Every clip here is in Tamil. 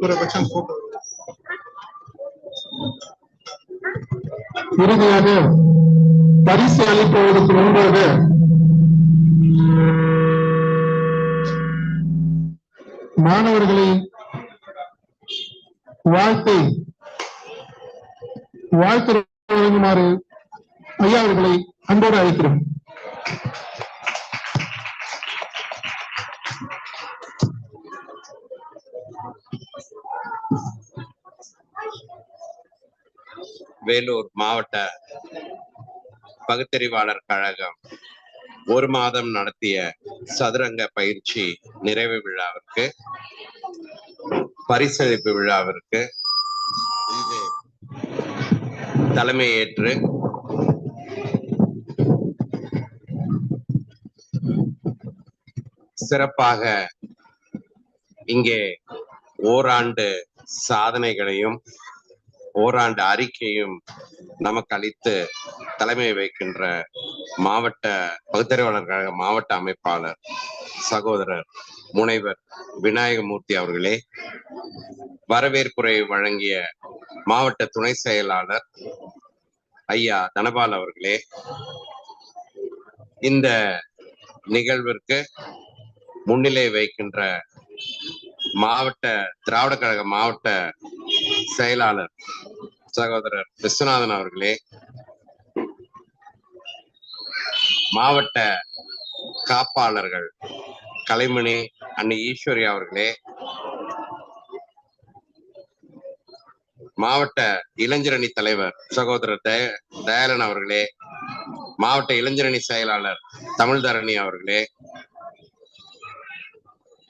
குறைபட்சம் இறுதியாக பரிசு அளிப்பவருக்கு முன்பாக மாணவர்களை வாழ்த்தை வாழ்த்து வழங்குமாறு ஐயா அவர்களை அன்போடு அழைக்கிறோம். வேலூர் மாவட்ட பகுத்தறிவாளர் கழகம் ஒரு மாதம் நடத்திய சதுரங்க பயிற்சி நிறைவு விழாவிற்கு பரிசளிப்பு விழாவிற்கு இன்று தலைமையேற்று சிறப்பாக இங்கே ஓராண்டு சாதனைகளையும் ஓராண்டு அறிக்கையும் நமக்கு அளித்து தலைமை வைக்கின்ற மாவட்ட பகுத்தறிவாளர் கழக மாவட்ட அமைப்பாளர் சகோதரர் முனைவர் விநாயகமூர்த்தி அவர்களே வரவேற்புரை வழங்கிய மாவட்ட துணை செயலாளர் ஐயா தனபால் அவர்களே இந்த நிகழ்விற்கு முன்னிலை வைக்கின்ற மாவட்ட திராவிட கழக மாவட்ட செயலாளர் சகோதரர் விஸ்வநாதன் அவர்களே மாவட்ட காப்பாளர்கள் கலைமணி அன்னை ஈஸ்வரி அவர்களே மாவட்ட இளைஞரணி தலைவர் சகோதரர் தய தயாளன் அவர்களே மாவட்ட இளைஞரணி செயலாளர் தமிழ்தரணி அவர்களே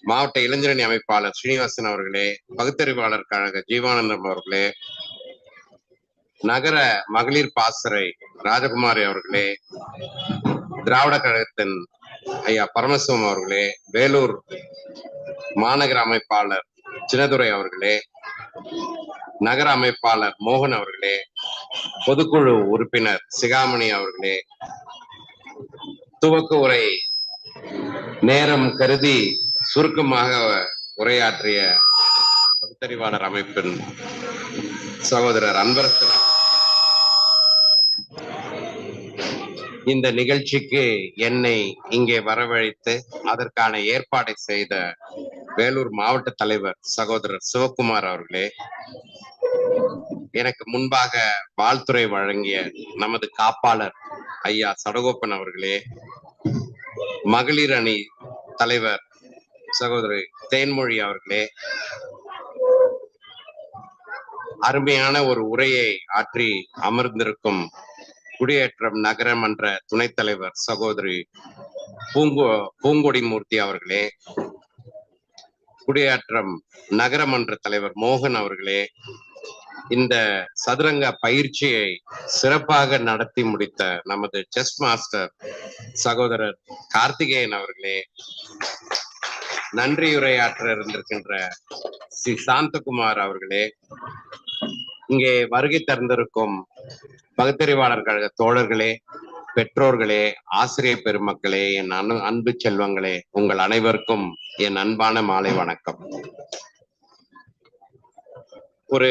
மாவட்ட இளைஞரணி அமைப்பாளர் ஸ்ரீனிவாசன் அவர்களே பகுத்தறிவாளர் கழக ஜீவானந்தம் அவர்களே நகர மகளிர் பாசறை ராஜகுமாரி அவர்களே திராவிட கழகத்தின் ஐயா பரமசிவம் அவர்களே வேலூர் மாநகர அமைப்பாளர் சின்னதுரை அவர்களே நகர அமைப்பாளர் மோகன் அவர்களே பொதுக்குழு உறுப்பினர் சிகாமணி அவர்களே துவக்க உரை நேரம் கருதி சுருக்கமாக உரையாற்றிய பகுத்தறிவாளர் அமைப்பின் சகோதரர் அன்பரசன் இந்த நிகழ்ச்சிக்கு என்னை இங்கே வரவழைத்து அதற்கான ஏற்பாடை செய்த வேலூர் மாவட்ட தலைவர் சகோதரர் சிவகுமார் அவர்களே எனக்கு முன்பாக வாழ்த்துறை வழங்கிய நமது காப்பாளர் ஐயா சடகோப்பன் அவர்களே மகளிர் அணி தலைவர் சகோதரி தேன்மொழி அவர்களே அருமையான ஒரு உரையை ஆற்றி அமர்ந்திருக்கும் குடியேற்றம் நகரமன்ற துணைத் தலைவர் சகோதரி பூங்கோ பூங்கொடி மூர்த்தி அவர்களே குடியேற்றம் நகரமன்ற தலைவர் மோகன் அவர்களே இந்த சதுரங்க பயிற்சியை சிறப்பாக நடத்தி முடித்த நமது செஸ் மாஸ்டர் சகோதரர் கார்த்திகேயன் அவர்களே நன்றியுரையாற்ற இருந்திருக்கின்ற ஸ்ரீ சாந்தகுமார் அவர்களே இங்கே வருகை தந்திருக்கும் பகுத்தறிவாளர் கழக தோழர்களே பெற்றோர்களே ஆசிரியர் பெருமக்களே என் அனு அன்பு செல்வங்களே உங்கள் அனைவருக்கும் என் அன்பான மாலை வணக்கம். ஒரு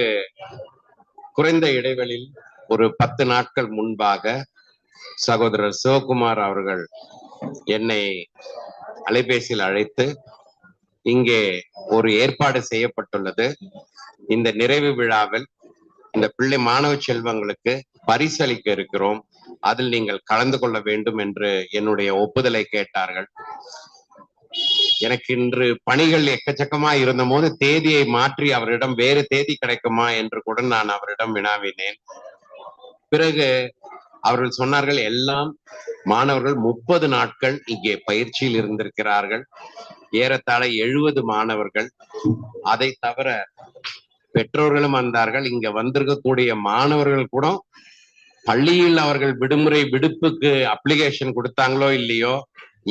குறைந்த இடைவெளியில் ஒரு பத்து நாட்கள் முன்பாக சகோதரர் சிவகுமார் அவர்கள் என்னை அலைபேசியில் அழைத்து இங்கே ஒரு ஏற்பாடு செய்யப்பட்டுள்ளது. இந்த நிறைவு விழாவில் இந்த பிள்ளை மாணவ செல்வங்களுக்கு பரிசளிக்க இருக்கிறோம். அதில் நீங்கள் கலந்து கொள்ள வேண்டும் என்று என்னுடைய ஒப்புதலை கேட்டார்கள். எனக்கு இன்று பணிகள் எக்கச்சக்கமா இருந்த போது தேதியை மாற்றி அவரிடம் வேறு தேதி கிடைக்குமா என்று கூட நான் அவரிடம் வினாவினேன். பிறகு அவர்கள் சொன்னார்கள் எல்லாம் மாணவர்கள் முப்பது நாட்கள் இங்கே பயிற்சியில் இருந்திருக்கிறார்கள். ஏறத்தாழ எழுபது மாணவர்கள் அதை தவிர பெற்றோர்களும் வந்தார்கள். இங்க வந்திருக்கக்கூடிய மாணவர்கள் கூட பள்ளியில் அவர்கள் விடுமுறை விடுப்புக்கு அப்ளிகேஷன் கொடுத்தாங்களோ இல்லையோ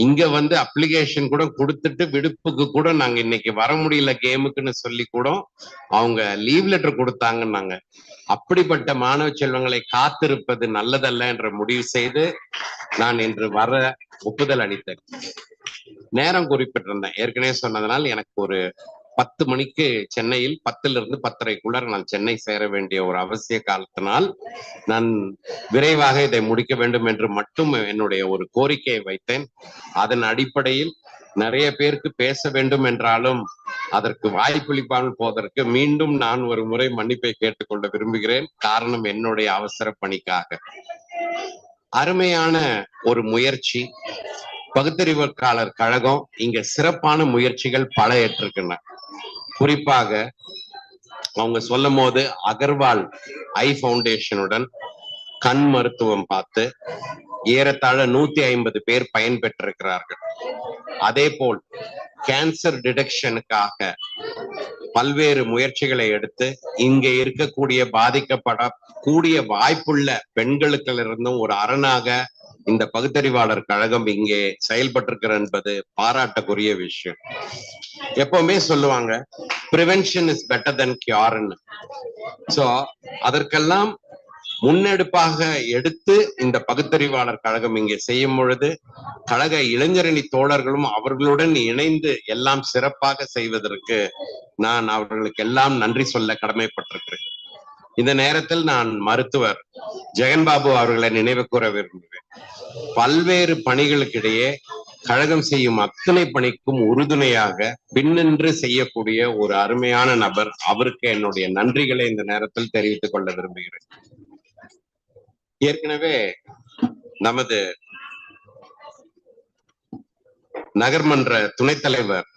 இங்க வந்து அப்ளிகேஷன் கூட கொடுத்துட்டு விடுப்புக்கு கூட நாங்க இன்னைக்கு வர முடியல கேமுக்குன்னு சொல்லி கூட அவங்க லீவ் லெட்டர் கொடுத்தாங்கன்னாங்க. அப்படிப்பட்ட மாணவ செல்வங்களை காத்திருப்பது நல்லதல்ல என்ற முடிவு செய்து நான் இன்று வர ஒப்புதல் அளித்தேன். நேரம் குறிப்பிட்டிருந்தேன். ஏற்கனவே சொன்னதனால் எனக்கு ஒரு பத்து மணிக்கு சென்னையில் பத்துல இருந்து பத்தரைக்குள்ள நான் சென்னை சேர வேண்டிய ஒரு அவசிய காலத்தினால் நான் விரைவாக இதை முடிக்க வேண்டும் என்று மட்டும் என்னுடைய ஒரு கோரிக்கையை வைத்தேன். அதன் அடிப்படையில் நிறைய பேருக்கு பேச வேண்டும் என்றாலும் அதற்கு வாய்ப்பளிப்பாமல் போவதற்கு மீண்டும் நான் ஒரு முறை மன்னிப்பை கேட்டுக்கொள்ள விரும்புகிறேன். காரணம் என்னுடைய அவசர பணிக்காக. அருமையான ஒரு முயற்சி. பகுத்தறிவுக்காளர் கழகம் இங்க சிறப்பான முயற்சிகள் பல ஏற்றிருக்கின்றன குறிப்பாக அவங்க சொல்லும் போது அகர்வால் ஐ பவுண்டேஷனுடன் கண் மருத்துவம் பார்த்து ஏறத்தாழ நூத்தி ஐம்பது பேர் பயன்பெற்றிருக்கிறார்கள். அதே போல் கேன்சர் டிடெக்ஷனுக்காக பல்வேறு முயற்சிகளை எடுத்து இங்க இருக்கக்கூடிய பாதிக்கப்பட கூடிய வாய்ப்புள்ள பெண்களுக்கிலிருந்தும் ஒரு அரணாக இந்த பகுத்தறிவாளர் கழகம் இங்கே செயல்பட்டிருக்கிற என்பது பாராட்டக்குரிய விஷயம். எப்பவுமே சொல்லுவாங்க ப்ரிவென்ஷன் இஸ் பெட்டர் தென் கியூர்னு சோ அதற்கெல்லாம் முன்னெடுப்பாக எடுத்து இந்த பகுத்தறிவாளர் கழகம் இங்கே செய்யும் பொழுது கழக இளைஞரணி தோழர்களும் அவர்களுடன் இணைந்து எல்லாம் சிறப்பாக செய்வதற்கு நான் அவர்களுக்கு எல்லாம் நன்றி சொல்ல கடமைப்பட்டிருக்கிறேன். இந்த நேரத்தில் நான் மருத்துவர் ஜெகன்பாபு அவர்களை நினைவு கூற விரும்புகிறேன். பல்வேறு பணிகளுக்கிடையே கழகம் செய்யும் அத்தனை பணிக்கும் உறுதுணையாக பின்னின்று செய்யக்கூடிய ஒரு அருமையான நபர் அவருக்கு என்னுடைய நன்றிகளை இந்த நேரத்தில் தெரிவித்துக் கொள்ள விரும்புகிறேன். ஏற்கனவே நமது நகர்மன்ற துணைத் தலைவர்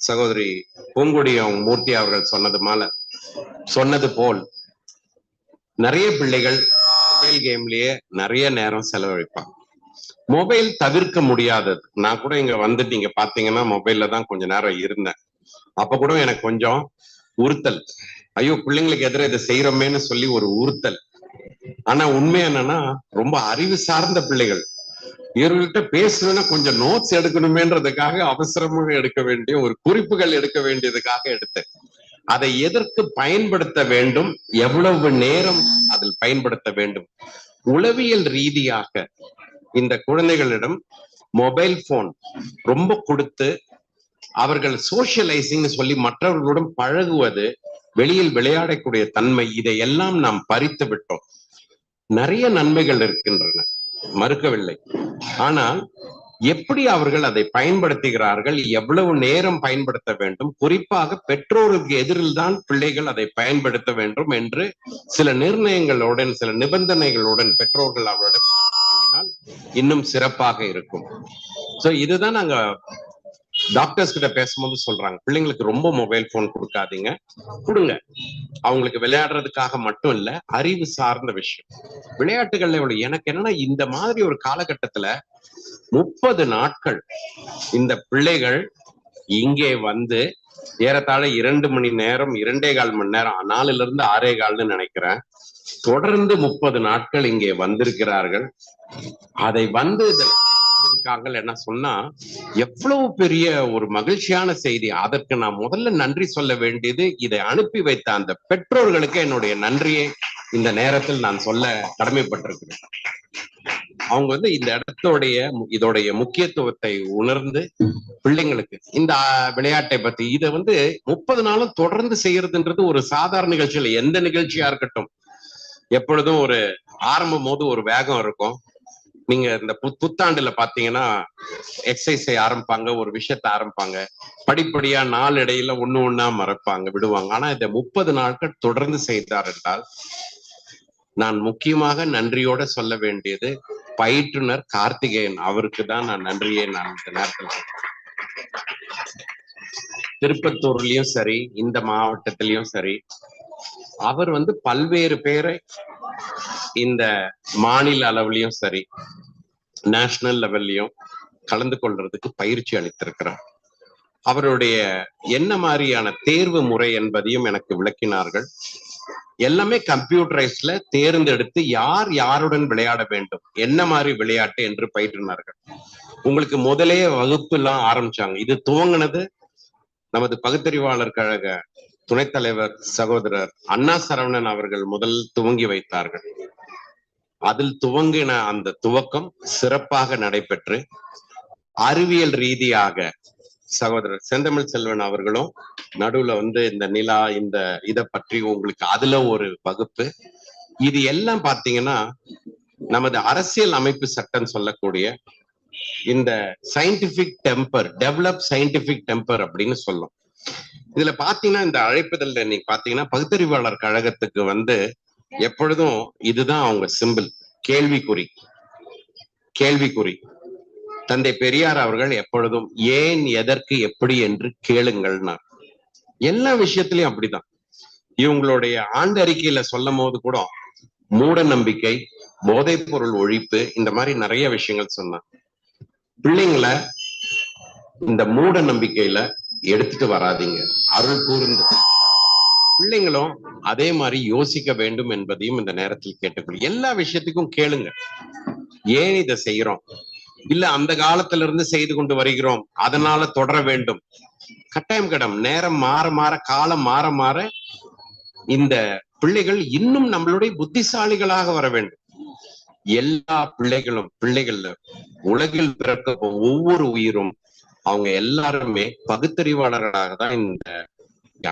சகோதரி பூங்குடியம் மூர்த்தி அவர்கள் சொன்னது மால சொன்னது போல் நிறைய பிள்ளைகள் மொபைல் கேம்லயே நிறைய நேரம் செலவழிப்பாங்க. மொபைல் தவிர்க்க முடியாதது. நான் கூட இங்க வந்துட்டு இங்க பாத்தீங்கன்னா மொபைல்ல தான் கொஞ்ச நேரம் இருந்தேன். அப்ப கூட எனக்கு கொஞ்சம் உறுத்தல். ஐயோ பிள்ளைங்களுக்கு எதிர இதை செய்யறோமேன்னு சொல்லி ஒரு உறுத்தல். ஆனா உண்மை என்னன்னா ரொம்ப அறிவு சார்ந்த பிள்ளைகள். இவர்கள்ட்ட பேசணும்னா கொஞ்சம் நோட்ஸ் எடுக்கணுமேன்றதுக்காக அவசரமாக எடுக்க வேண்டிய ஒரு குறிப்புகள் எடுக்க வேண்டியதுக்காக எடுத்தேன். அதை எதற்கு பயன்படுத்த வேண்டும்? எவ்வளவு நேரம் அதில் பயன்படுத்த வேண்டும்? உளவியல் ரீதியாக இந்த குழந்தைகளிடம் மொபைல் போன் ரொம்ப கொடுத்து அவர்கள் சோசியலைசிங் சொல்லி மற்றவர்களுடன் பழகுவது வெளியில் விளையாடக்கூடிய தன்மை இதையெல்லாம் நாம் பறித்து விட்டோம். நிறைய நன்மைகள் இருக்கின்றன. மறுக்கவில்லை. ஆனால் எப்படி அவர்கள் அதை பயன்படுத்துகிறார்கள் எவ்வளவு நேரம் பயன்படுத்த வேண்டும் குறிப்பாக பெற்றோருக்கு எதிரில் தான் பிள்ளைகள் அதை பயன்படுத்த வேண்டும் என்று சில நிர்ணயங்களுடன் சில நிபந்தனைகளுடன் பெற்றோர்கள் அவர்களிடம் இன்னும் சிறப்பாக இருக்கும். சோ இதுதான் நாங்க டாக்டர்ஸ் கிட்ட பேசும்போது சொல்றாங்க பிள்ளைங்களுக்கு ரொம்ப மொபைல் போன் கொடுக்காதீங்க. கொடுங்க. அவங்களுக்கு விளையாடுறதுக்காக மட்டும் இல்ல அறிவு சார்ந்த விஷயம். விளையாட்டுகள்ல இவ்வளவு எனக்கு என்னன்னா இந்த மாதிரி ஒரு காலகட்டத்துல முப்பது நாட்கள் இந்த பிள்ளைகள் இங்கே வந்து ஏறத்தாழ இரண்டு மணி நேரம் இரண்டே கால் மணி நேரம் நாலுல இருந்து ஆறே கால்னு நினைக்கிறேன். தொடர்ந்து முப்பது நாட்கள் இங்கே வந்திருக்கிறார்கள். அதை வந்து இதுல என்ன சொன்னா எவ்வளவு பெரிய ஒரு மகிழ்ச்சியான செய்தி. அதற்கு நான் முதல்ல நன்றி சொல்ல வேண்டியது இதை அனுப்பி வைத்த அந்த பெற்றோர்களுக்கு என்னுடைய நன்றியை இந்த நேரத்தில் நான் சொல்ல கடமைப்பட்டிருக்கிறேன். அவங்க வந்து இந்த இடத்துடைய இதோடைய முக்கியத்துவத்தை உணர்ந்து பிள்ளைங்களுக்கு இந்த விளையாட்டை பத்தி இதை வந்து முப்பது நாளும் தொடர்ந்து செய்யறதுன்றது ஒரு சாதாரண நிகழ்ச்சி இல்லை எந்த நிகழ்ச்சியா இருக்கட்டும். எப்பொழுதும் ஒரு ஆரம்பம் போது ஒரு வேகம் இருக்கும். நீங்க இந்த புத்- புத்தாண்டுல பாத்தீங்கன்னா எக்ஸசைஸ் செய்ய ஆரம்பிப்பாங்க ஒரு விஷயத்த ஆரம்பிப்பாங்க. படிப்படியா நாள் இடையில ஒண்ணு ஒண்ணா மறப்பாங்க விடுவாங்க. ஆனா இதை முப்பது நாட்கள் தொடர்ந்து செய்தார் என்றால் நான் முக்கியமாக நன்றியோட சொல்ல வேண்டியது பயிற்றுனர் கார்த்திகேயன் அவருக்கு தான் நான் நன்றியை நான் இந்த நேரத்தில் திருப்பத்தூர்லயும் சரி இந்த மாவட்டத்திலயும் சரி அவர் வந்து பல்வேறு பேரை இந்த மாநில அளவுலயும் சரி நேஷனல் லெவல்லையும் கலந்து கொள்றதுக்கு பயிற்சி அளித்திருக்கிறார். அவருடைய என்ன மாதிரியான தேர்வு முறை என்பதையும் எனக்கு விளக்கினார்கள். எல்லாமே கம்ப்யூட்டரைஸ்ல தேர்ந்தெடுத்து யார் யாருடன் விளையாட வேண்டும் என்ன மாதிரி விளையாட்டு என்று பயிற்றினார்கள். உங்களுக்கு முதலே வகுப்பு எல்லாம் ஆரம்பிச்சாங்க. இது துவங்கினது நமது பகுத்தறிவாளர் கழக துணைத் தலைவர் சகோதரர் அண்ணா சரவணன் அவர்கள் முதல் துவங்கி வைத்தார்கள். அதில் துவங்கின அந்த துவக்கம் சிறப்பாக நடைபெற்று அறிவியல் ரீதியாக சகோதரர் செந்தமிழ் செல்வன் அவர்களும் நடுவுல வந்து இந்த நிலா இந்த இதை பற்றி உங்களுக்கு அதுல ஒரு வகுப்பு. இது எல்லாம் பாத்தீங்கன்னா நமது அரசியல் அமைப்பு சட்டம் சொல்லக்கூடிய இந்த scientific temper develop scientific temper அப்படின்னு சொல்லும். இதுல பாத்தீங்கன்னா இந்த அழைப்புதல்ல நீங்க பாத்தீங்கன்னா பகுத்தறிவாளர் கழகத்துக்கு வந்து எப்பொழுதும் இதுதான் அவங்க சிம்பிள் கேள்விக்குறி. கேள்விக்குறி. தந்தை பெரியார் அவர்கள் எப்பொழுதும் ஏன் எதற்கு எப்படி என்று கேளுங்கள்னா. எல்லா விஷயத்திலயும் அப்படிதான். இவங்களுடைய ஆண்டு அறிக்கையில சொல்லும் போது கூட மூட நம்பிக்கை போதைப் பொருள் ஒழிப்பு இந்த மாதிரி நிறைய விஷயங்கள் சொன்னான் பிள்ளைங்களை இந்த மூட நம்பிக்கையில எடுத்துட்டு வராதீங்க. அருள் கூர்ந்து. பிள்ளைங்களும் அதே மாதிரி யோசிக்க வேண்டும் என்பதையும் இந்த நேரத்தில் கேட்டுக்கொள். எல்லா விஷயத்துக்கும் கேளுங்க. ஏன் இதை செய்யறோம் இல்ல அந்த காலத்துல இருந்து செய்து கொண்டு வருகிறோம். அதனால தொடர வேண்டும். கட்டாயம் கடம். நேரம் மாற மாற காலம் மாற மாற இந்த பிள்ளைகள் இன்னும் நம்மளுடைய புத்திசாலிகளாக வர வேண்டும். எல்லா பிள்ளைகளும் பிள்ளைகள்ல உலகில் பிறக்க ஒவ்வொரு உயிரும் அவங்க எல்லாருமே பகுத்தறிவாளர்களாக தான் இந்த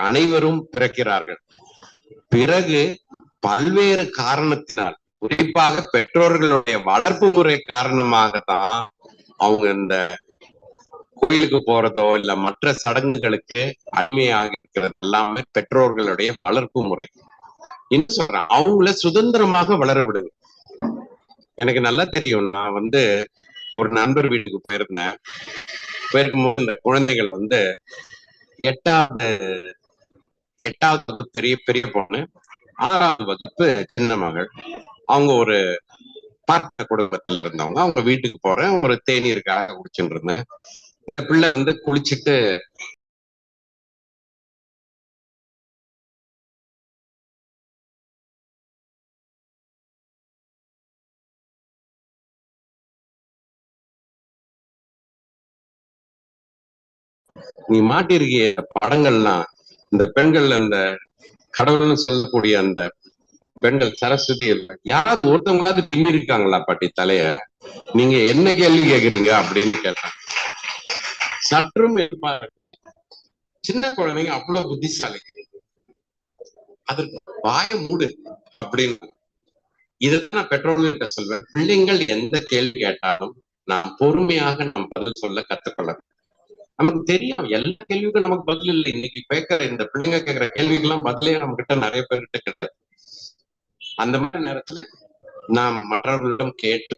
அனைவரும் பிறக்கிறார்கள். பிறகு பல்வேறு காரணத்தினால் குறிப்பாக பெற்றோர்களுடைய வளர்ப்பு முறை காரணமாக தான் அவங்க இந்த கோயிலுக்கு போறதோ இல்ல மற்ற சடங்குகளுக்கு அடிமையாக இருக்கிறது எல்லாமே பெற்றோர்களுடைய வளர்ப்பு முறை. இன்னும் சொல்றேன் அவங்கள சுதந்திரமாக வளர விடுங்க. எனக்கு நல்லா தெரியும் நான் வந்து ஒரு நண்பர் வீட்டுக்கு போயிருந்தேன். போயிருக்கும்போது இந்த குழந்தைகள் வந்து எட்டாவது எட்டாவது வகுப்பு பெரிய பெரிய பொண்ணு. ஆறாவது வகுப்பு சின்ன மகள். அவங்க ஒரு பார்த்த குடும்பத்துல இருந்தவங்க. அவங்க வீட்டுக்கு போறேன். ஒரு தேநீருக்காக குடிச்சுட்டு இருந்தேன். இந்த பிள்ளை வந்து குளிச்சுட்டு நீ மாட்டிருக்கிய படங்கள்லாம் இந்த பெண்கள் அந்த கடவுள்னு சொல்லக்கூடிய அந்த பெண்கள் சரஸ்வதி யாராவது ஒருத்தவங்களாவது பின்னி இருக்காங்களா பாட்டி தலைய? நீங்க என்ன கேள்வி கேக்குறீங்க அப்படின்னு கேட்டாங்க சற்றும் சின்ன குழந்தைங்க அவ்வளவு புத்திசாலி. அதற்கு வாய மூடு அப்படின்னு. இதுதான் நான் பெற்றோர்கள்கிட்ட சொல்வேன் பிள்ளைங்கள் எந்த கேள்வி கேட்டாலும் நாம் பொறுமையாக நாம் பதில் சொல்ல கத்துக்கொள்ள நமக்கு தெரியும். எல்லா கேள்விக்கும் நமக்கு பதில் இல்லை. இன்னைக்கு கேட்கிற இந்த பிள்ளைங்க கேட்கிற கேள்விக்கெல்லாம் பதிலே நம்ம கிட்ட நிறைய பேர்கிட்ட கிடையாது. அந்த மாதிரி நேரத்துல நாம் மற்றவர்களிடம் கேட்டு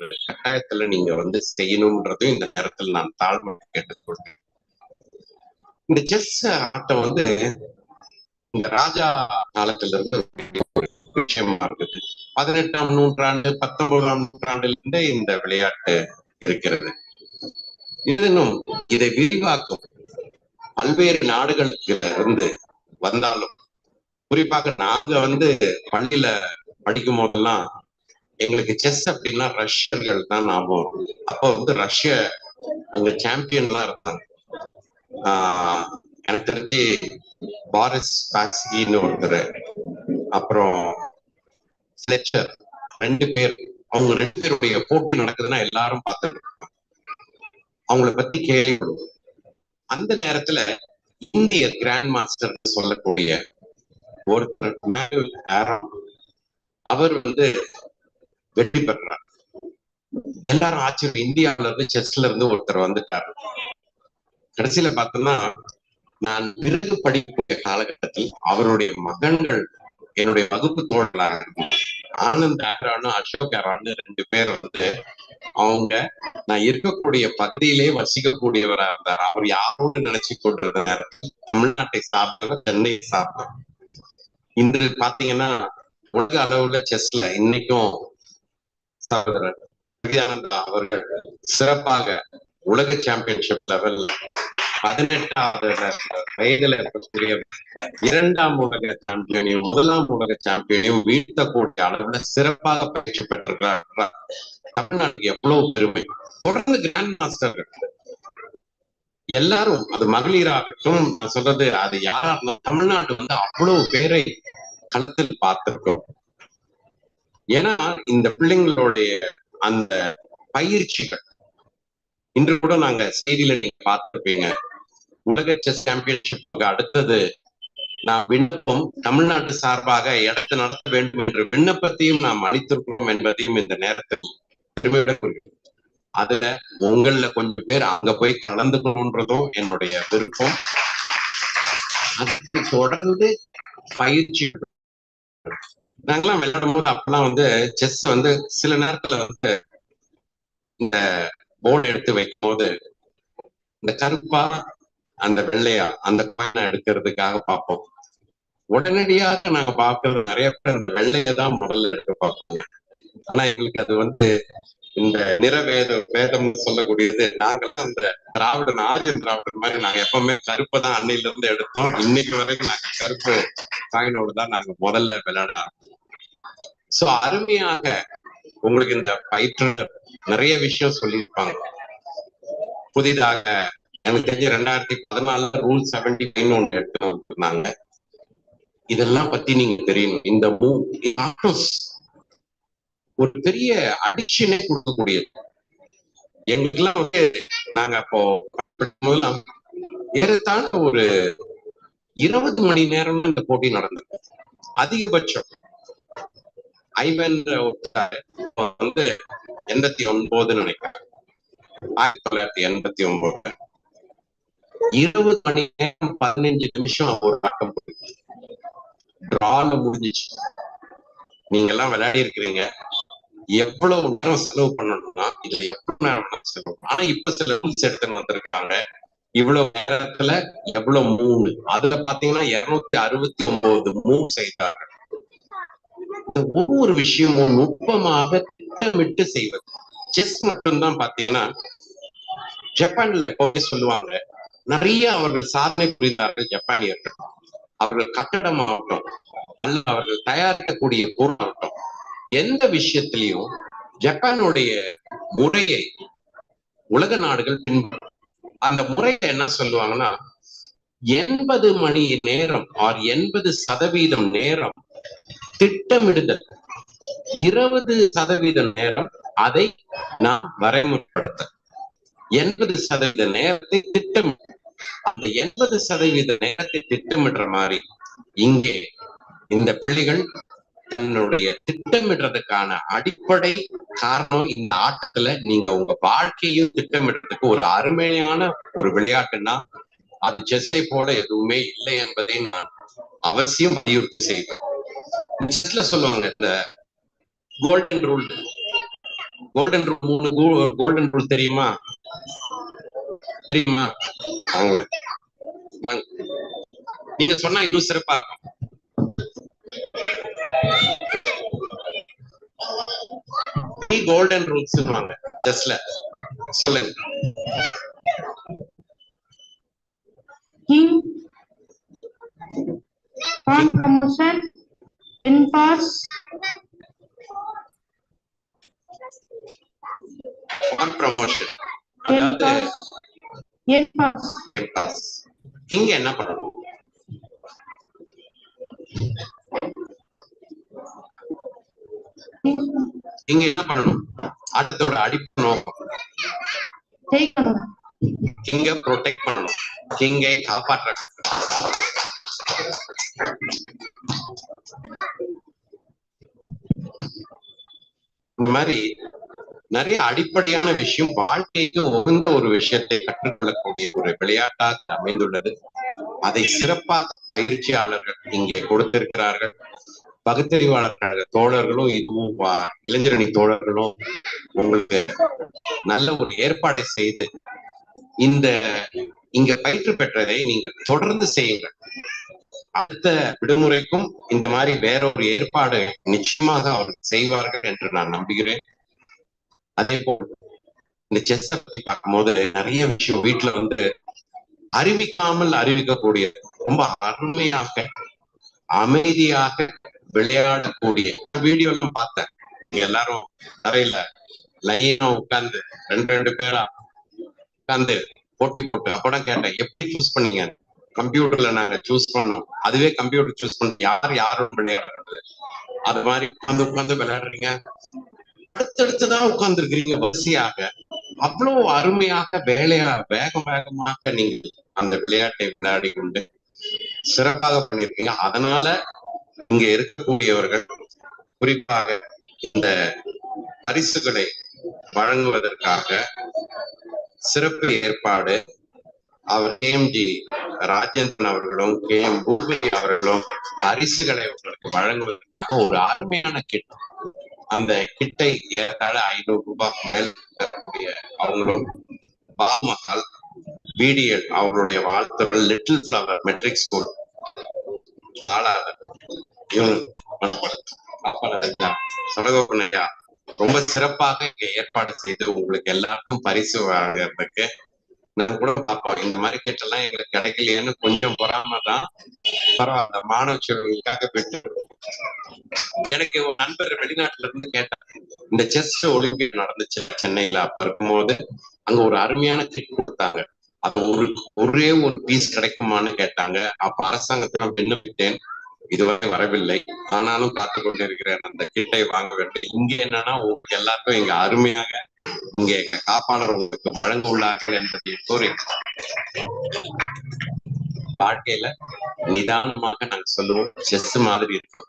கட்டாயத்துல நீங்க வந்து செய்யணும்ன்றதும் இந்த நேரத்தில் நான் தாழ்மை கேட்டுக்கொள்கிறேன். இந்த செஸ் ஆட்டம் வந்து இந்த ராஜா காலத்துல இருந்து ஒரு விஷயமா இருக்குது. பதினெட்டாம் நூற்றாண்டு பத்தொன்பதாம் நூற்றாண்டுல இருந்தே இந்த விளையாட்டு இருக்கிறது. இன்னும் இதை விரிவாக்கும் பல்வேறு நாடுகளுக்கு இருந்து வந்தாலும் குறிப்பாக நாங்க வந்து பள்ளியில படிக்கும் போதெல்லாம் எங்களுக்கு செஸ் அப்படின்னா ரஷ்யர்கள் தான் ஞாபகம் அப்போ வந்து ரஷ்ய அங்க சாம்பியன்லாம் இருந்தாங்க. ஆஹ் எனக்கு தெரிஞ்சு பாரிஸ் பாக்ஸ்கின்னு ஒருத்தர் அப்புறம் ஸ்லெச்சர் ரெண்டு பேர் அவங்க ரெண்டு பேருடைய போட்டி நடக்குதுன்னா எல்லாரும் பார்த்துருக்காங்க அவங்கள பத்தி கேள்வி அந்த நேரத்துல இந்திய கிராண்ட் மாஸ்டர் சொல்லக்கூடிய ஒருத்தர் அவர் வந்து வெற்றி பெறார் எல்லாரும் ஆச்சரியம். இந்தியாவுல இருந்து செஸ்ல இருந்து ஒருத்தர் வந்துட்டாரு. கடைசியில பார்த்தோம்னா நான் பிறகு படிக்கக்கூடிய காலகட்டத்தில் அவருடைய மகன்கள் என்னுடைய வகுப்பு தோழலாக இருக்கும் ஆனந்த் ஆரானும் அசோக் ஆரானு ரெண்டு பேர் வந்து அவங்க நான் இருக்கக்கூடிய பகுதியிலே வசிக்கக்கூடியவரா இருந்தார். அவர் யாரோடு நினைச்சு கொண்டிருந்தார் தமிழ்நாட்டை சார்ந்தவர் சென்னையை சார்ந்தவர். இன்று பாத்தீங்கன்னா உலக அளவுல செஸ்ல இன்னைக்கும் சகோதரர் வித்யானந்தா அவர்கள் சிறப்பாக உலக சாம்பியன்ஷிப் லெவல் பதினெட்டாவது வயதுல இருக்கக்கூடிய இரண்டாம் உலக சாம்பியனையும் முதலாம் உலக சாம்பியனையும் வீழ்த்தக்கூடிய அளவுல சிறப்பாக பயிற்சி பெற்றிருக்கிறார் தமிழ்நாடு தமிழ்நாட்டுக்கு எவ்வளவு பெருமை? தொடர்ந்து கிராண்ட் மாஸ்டர்கள் எல்லாரும் அது மகளிராகட்டும் சொல்றது அது யாரா இருந்தாலும் தமிழ்நாடு வந்து அவ்வளவு பேரை களத்தில் பார்த்திருக்கோம் ஏன்னா இந்த பிள்ளைங்களுடைய அந்த பயிற்சிகள் இன்று கூட நாங்க செய்தியில நீங்க பார்த்திருப்பீங்க. உலக செஸ் சாம்பியன்ஷிப்புக்கு அடுத்தது நான் விண்ணப்பம் தமிழ்நாட்டு சார்பாக இடத்தை நடத்த வேண்டும் என்ற விண்ணப்பத்தையும் நாம் அளித்திருக்கிறோம் என்பதையும் இந்த நேரத்தில் திரும்பிவிட கொள்கிறேன் அதுல உங்கள கொஞ்சம் பேர் அங்க போய் கலந்துக்கணும்ன்றதும் என்னுடைய விருப்பம். தொடர்ந்து பயிற்சி நாங்கெல்லாம் விளையாடும் போது அப்பெல்லாம் வந்து செஸ் வந்து சில நேரத்துல வந்து இந்த போர்டு எடுத்து வைக்கும் போது இந்த கருப்பா அந்த வெள்ளையா அந்த காயினை எடுக்கிறதுக்காக பார்ப்போம். உடனடியாக நாங்க பார்க்கறது நிறைய பேர் அந்த வெள்ளையை தான் முதல்ல எடுத்து பார்ப்போம் ஆனா எங்களுக்கு அது வந்து இந்த நிறவேத வேதம் சொல்லக்கூடியது நாங்கெல்லாம் அந்த திராவிடன் ஆரியன் திராவிடன் மாதிரி நாங்க எப்பவுமே கருப்பை தான் அன்னையில இருந்து எடுத்தோம். இன்னைக்கு வரைக்கும் நாங்க கருப்பு காயினோடு தான் நாங்க முதல்ல விளையாட சோ அருமையாக உங்களுக்கு இந்த பயிற்றுனர் நிறைய விஷயம் சொல்லியிருப்பாங்க. புதிதாக எனக்கு தெரிஞ்ச ரெண்டாயிரத்தி பதினாலுல ரூல் செவன்டி நைன் ஒன்று எடுத்து வந்திருந்தாங்க. இதெல்லாம் பத்தி நீங்க தெரியணும் இந்த மூ ஒரு பெரிய அடிக்ஷனே கொடுக்கக்கூடியது எங்களுக்கெல்லாம் வந்து நாங்க அப்போ ஏறத்தான ஒரு இருபது மணி நேரம் இந்த போட்டி நடந்தது. அதிகபட்சம். ஐவன் வந்து எண்பத்தி ஒன்பதுன்னு நினைக்கிறேன். ஆயிரத்தி தொள்ளாயிரத்தி எண்பத்தி ஒன்பது இருபது மணி நேரம் பதினஞ்சு நிமிஷம் ஒரு ஆட்டம் டிரால முடிஞ்சிச்சு. நீங்க எல்லாம் விளையாடி இருக்கிறீங்க. எவ்வளவு நேரம் செலவு பண்ணணும்னா இதுல எவ்வளவு நேரம் செலவு ஆனா இப்ப சில ரூல்ஸ் எடுத்துன்னு வந்திருக்காங்க. இவ்வளவு நேரத்துல எவ்வளவு மூணு அதுல பாத்தீங்கன்னா இருநூத்தி அறுபத்தி ஒன்பது மூவ் செய்தார்கள் ஒவ்வொரு விஷயமும் நுட்பமாக திட்டமிட்டு செய்வது. செஸ் மட்டும்தான் பாத்தீங்கன்னா ஜப்பான்ல எப்பவுமே சொல்லுவாங்க நிறைய அவர்கள் சாதனை புரிந்தார்கள் ஜப்பானியர்கள். அவர்கள் கட்டடம் ஆகட்டும் அல்ல அவர்கள் தயாரிக்கக்கூடிய பொருள் எந்த விஷயத்திலையும் ஜப்பானுடைய முறையை உலக நாடுகள் பின்பற்றும் அந்த முறையை என்ன சொல்லுவாங்கன்னா எண்பது மணி நேரம் ஆர் எண்பது சதவீதம் நேரம் திட்டமிடுதல். இருபது சதவீத நேரம் அதை நாம் வரைமுறைப்படுத்த எண்பது சதவீத நேரத்தை திட்டம் அந்த எண்பது சதவீத நேரத்தை திட்டமிடுற மாதிரி இங்கே இந்த பிள்ளைகள் தன்னுடைய திட்டமிடுறதுக்கான அடிப்படை காரணம் இந்த ஆட்டத்துல நீங்க உங்க வாழ்க்கையும் திட்டமிடுறதுக்கு ஒரு அருமையான ஒரு விளையாட்டுன்னா அது செஸ்ஸை போல எதுவுமே இல்லை என்பதை நான் அவசியம் வலியுறுத்தி செய்வேன். செஸ்ல சொல்லுவாங்க இந்த கோல்டன் ரூல் கோல்டன் ரூல் மூணு கோல்டன் ரூல் தெரியுமா? தெரியுமா? நீங்க சொன்னா இன்னும் சிறப்பாகும் கோல்டன் ரூல்ஸ் வாங்க ஜஸ்ட்ல சொல்லுங்க King on promotion in pass for promotion in அதாவது pass in pass இங்க என்ன பண்ணணும் இங்க என்ன பண்ணணும்? அடுத்தோட அடிப்பு நோக்கம். ஜெயிக்கணும். கிங்க ப்ரொடெக்ட் பண்ணணும். கிங்கை காப்பாற்ற. இந்த மாதிரி நிறைய அடிப்படையான விஷயம் வாழ்க்கைக்கு உகந்த ஒரு விஷயத்தை கற்றுக்கொள்ளக்கூடிய ஒரு விளையாட்டாக அமைந்துள்ளது. அதை சிறப்பாக பயிற்சியாளர்கள் இங்கே கொடுத்திருக்கிறார்கள். பகுத்தறிவாளர்கள் தோழர்களும் இதுவும் இளைஞரணி தோழர்களும் உங்களுக்கு நல்ல ஒரு ஏற்பாடை செய்து இந்த இங்க பயிற்று பெற்றதை நீங்க தொடர்ந்து செய்யுங்கள். அடுத்த விடுமுறைக்கும் இந்த மாதிரி வேற ஒரு ஏற்பாடு நிச்சயமாக அவர்கள் செய்வார்கள் என்று நான் நம்புகிறேன். அதே போல் இந்த செஸ் பத்தி பார்க்கும்போது நிறைய விஷயம் வீட்டுல வந்து அறிவிக்காமல் அறிவிக்கக்கூடியது. ரொம்ப அருமையாக அமைதியாக விளையாடக்கூடிய வீடியோ எல்லாம் பார்த்தேன். நீங்க எல்லாரும் தரையில லைனா உட்கார்ந்து ரெண்டு ரெண்டு பேரா உட்கார்ந்து போட்டி போட்டு அப்பதான் கேட்டேன் எப்படி சூஸ் பண்ணீங்க? கம்ப்யூட்டர்ல நாங்க சூஸ் பண்ணோம். அதுவே கம்ப்யூட்டர் சூஸ் பண்ண யார் யாரும் விளையாடுறது? அது மாதிரி உட்கார்ந்து உட்கார்ந்து விளையாடுறீங்க. அடுத்தடுத்துதான் உட்கார்ந்து இருக்கிறீங்க வரிசையாக. அவ்வளவு அருமையாக வேலையா வேக வேகமாக நீங்க அந்த விளையாட்டை விளையாடி கொண்டு சிறப்பாக பண்ணிருக்கீங்க அதனால இங்க இருக்கக்கூடியவர்கள் குறிப்பாக இந்த பரிசுகளை வழங்குவதற்காக சிறப்பு ஏற்பாடு அவர் கே எம் ஜி ராஜேந்திரன் அவர்களும் கே எம் பூபதி அவர்களும் பரிசுகளை உங்களுக்கு வழங்குவதற்காக ஒரு அருமையான கிட். அந்த கிட்டை ஏறத்தாழ ஐநூறு ரூபாய் மேல் அவங்களும் பாமகால் பிடிஎல் அவருடைய வாழ்த்துகள் லிட்டில் ஃபிளவர் மெட்ரிக் ஸ்கூல். இவங்க ரொம்ப சிறப்பாக இங்க ஏற்பாடு செய்து உங்களுக்கு எல்லாருக்கும் பரிசு வாங்கிறதுக்கு நம்ம கூட பார்ப்போம். இந்த மாதிரி கேட்டெல்லாம் எங்களுக்கு கிடைக்கலையேன்னு கொஞ்சம் பொறாம தான். பரவாயில்ல மாணவ செல்வங்களுக்காக பெற்று எனக்கு ஒரு நண்பர் வெளிநாட்டுல இருந்து கேட்டார். இந்த செஸ் ஒலிம்பிக் நடந்துச்சு சென்னையில. அப்ப இருக்கும்போது அங்க ஒரு அருமையான கிட் கொடுத்தாங்க. அது ஒரு ஒரே ஒரு பீஸ் கிடைக்குமான்னு கேட்டாங்க. அப்ப அரசாங்கத்திடம் விண்ணப்பித்தேன். இதுவரை வரவில்லை. ஆனாலும் பார்த்து கொண்டிருக்கிறேன் அந்த கிட்டை வாங்க வேண்டும். இங்க என்னன்னா எல்லாருக்கும் இங்க அருமையாக இங்கே காப்பாளர் உங்களுக்கு வழங்க உள்ளார்கள் என்பதை கூறி வாழ்க்கையில நிதானமாக நாங்கள் சொல்லுவோம். செஸ் மாதிரி இருக்கும்.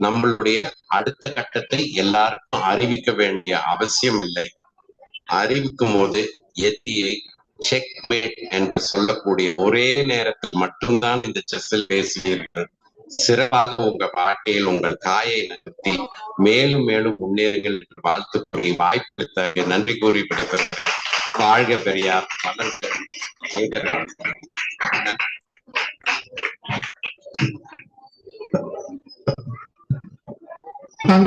நம்மளுடைய அடுத்த கட்டத்தை எல்லாருக்கும் அறிவிக்க வேண்டிய அவசியம் இல்லை. அறிவிக்கும் போது எத்தியை செக்மேட் என்று சொல்லக்கூடிய ஒரே நேரத்தில் மட்டும்தான் இந்த செஸ்ஸில் பேசுகிறீர்கள் சிறப்பாக உங்க வாழ்க்கையில் உங்கள் காயை நடத்தி மேலும் மேலும் முன்னேறுங்கள் என்று வாழ்த்து கூறி வாய்ப்பு நன்றி கூறி வாழ்க பெரியார். வளர்க்க